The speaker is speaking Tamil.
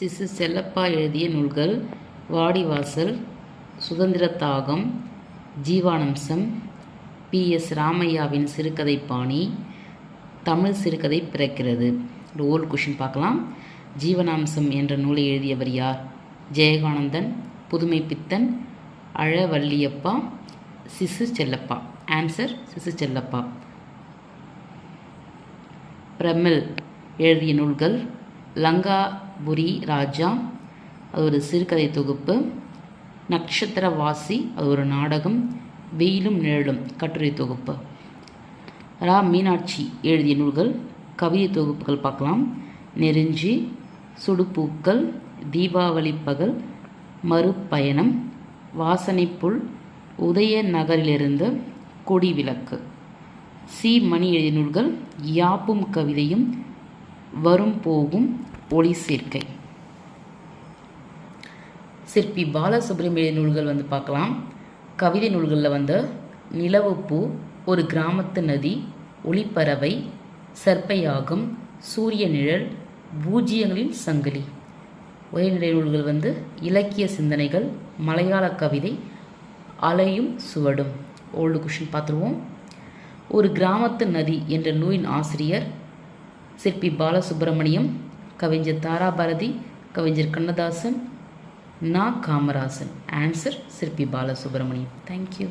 சிசு செல்லப்பா எழுதிய நூல்கள் வாடிவாசல் சுதந்திர தாகம் ஜீவானம்சம் பி. எஸ். ராமையாவின் சிறுகதை பாணி தமிழ் சிறுகதை பிறக்கிறது. ஒரு ஓல்டு கொஷின் பார்க்கலாம். ஜீவனாம்சம் என்ற நூலை எழுதியவர் யார்? ஜெயகானந்தன் புதுமை பித்தன் அழவல்லியப்பா சிசு செல்லப்பா. ஆன்சர் சிசு செல்லப்பா. பிரமிழ் எழுதிய நூல்கள் லங்காபுரி ராஜா. அது ஒரு சிறுகதை தொகுப்பு. நட்சத்திரவாசி அது ஒரு நாடகம். வெயிலும் நிழலும் கட்டுரை தொகுப்பு. ரா. மீனாட்சி எழுதிய நூல்கள் கவிதை தொகுப்புகள் பார்க்கலாம். நெருஞ்சி சுடுப்பூக்கள் தீபாவளி பகல் மறுபயணம் வாசனைப்புல் உதய நகரிலிருந்து கொடி விளக்கு. சி. மணி எழுதிய நூல்கள் யாப்பும் கவிதையும் வரும் போகும் ஒளி சேர்க்கை. சிற்பி பாலசுப்ரமணிய நூல்கள் வந்து பார்க்கலாம். கவிதை நூல்களில் வந்து நிலவுப்பூ ஒரு கிராமத்து நதி ஒளிப்பறவை சர்ப்பையாகம் சூரிய நிழல் பூஜ்ஜியங்களின் சங்கிலி. உயர்நிலை நூல்கள் வந்து இலக்கிய சிந்தனைகள் மலையாள கவிதை அலையும் சுவடும். ஓல்டு கொஷின் பார்த்துருவோம். ஒரு கிராமத்து நதி என்ற நூலின் ஆசிரியர் சிற்பி பாலசுப்ரமணியம் கவிஞர் தாராபாரதி கவிஞர் கண்ணதாசன் நா காமராசன். ஆன்சர் சிற்பி பாலசுப்ரமணியம். தேங்க்யூ